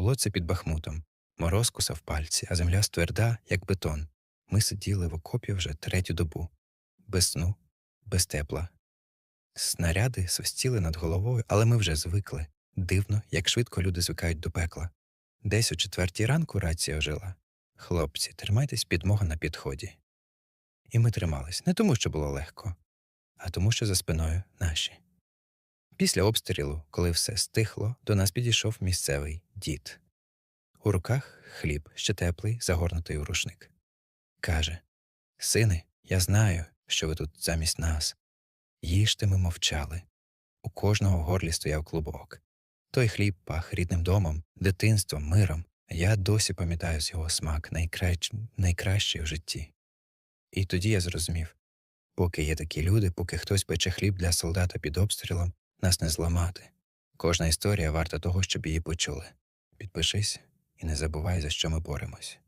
Було це під Бахмутом. Мороз кусав пальці, а земля стверда, як бетон. Ми сиділи в окопі вже третю добу. Без сну, без тепла. Снаряди свистіли над головою, але ми вже звикли. Дивно, як швидко люди звикають до пекла. Десь о четвертій ранку рація ожила. Хлопці, тримайтесь підмога на підході. І ми тримались не тому, що було легко, а тому, що за спиною наші. Після обстрілу, коли все стихло, до нас підійшов місцевий дід. У руках хліб, ще теплий, загорнутий у рушник. Каже Сини, я знаю, що ви тут замість нас. Їжте ми мовчали. У кожного горлі стояв клубок. Той хліб пах рідним домом, дитинством, миром. Я досі пам'ятаю з його смак найкращ... найкращий в житті. І тоді я зрозумів поки є такі люди, поки хтось пече хліб для солдата під обстрілом, нас не зламати. Кожна історія варта того, щоб її почули. Підпишись і не забувай, за що ми боремось.